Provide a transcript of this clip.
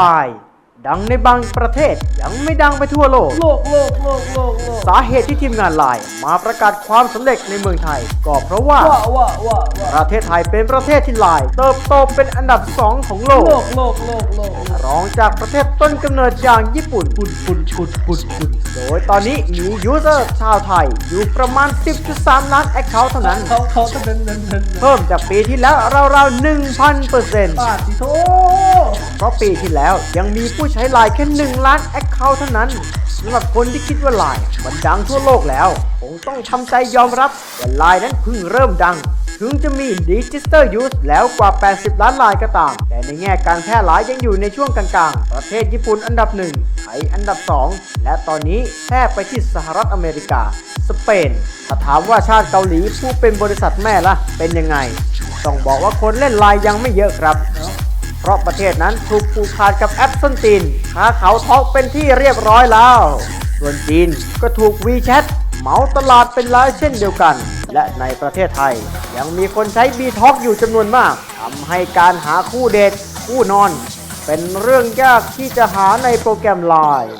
ไลน์ ดังในบางประเทศยังไม่ดังไปทั่วโลก โลกโลกโลกโลกโลกสาเหตุที่ทีมงานไลน์มาประกาศความสำเร็จในเมืองไทย ก็เพราะว่าว่าว่าว่าว่าประเทศไทยเป็นประเทศที่ไลน์เติบโตเป็นอันดับสองของโลโลกกโลกโลกโลกรองจากประเทศต้นกำเนิดอย่างญี่ปุ่น ปุ่นปุ่นปุ่นปุ่นปุ่นโดยตอนนี้มียูเซอร์ชาวไทยอยู่ประมาณ 10.3 ล้านแอคเคาท์เท่านั้น เขาเขาเดินเดินเดินเพิ่มจากปีที่แล้วราวๆ1,000เปอร์เซ็นต์ปาดสิโถเพราะปีที่แล้วยังมีผู้ใช้ไลน์แค่1ล้านแอคเคาท์เท่านั้นสำหรับคนที่คิดว่าไลน์มันดังทั่วโลกแล้ว คงต้องทำใจยอมรับว่าไลน์นั้นเพิ่งเริ่มดัง ถึงจะมีดิจิ t a l Use แล้วกว่า 80 ล้านลายก็ตาม แต่ในแง่การแพร่หลายยังอยู่ในช่วงกลางๆ ประเทศญี่ปุ่นอันดับหนึ่งไทยอันดับ 2 และตอนนี้แพร่ไปที่สหรัฐอเมริกา สเปนถ้าถามว่าชาติเกาหลีผู้เป็นบริษัทแม่ละเป็นยังไงต้องบอกว่าคนเล่นไลน์ยังไม่เยอะครับ ราะประเทศนั้นถูกผูกขาดกับแอปส้นตีนขาเขาท็อกเป็นที่เรียบร้อยแล้ว ส่วนจีนก็ถูกวีแชทเหมาตลาดเป็นร้ายเช่นเดียวกัน และในประเทศไทย ยังมีคนใช้บีท็อกอยู่จำนวนมากทำให้การหาคู่เดทคู่นอน เป็นเรื่องยากที่จะหาในโปรแกรมไลน์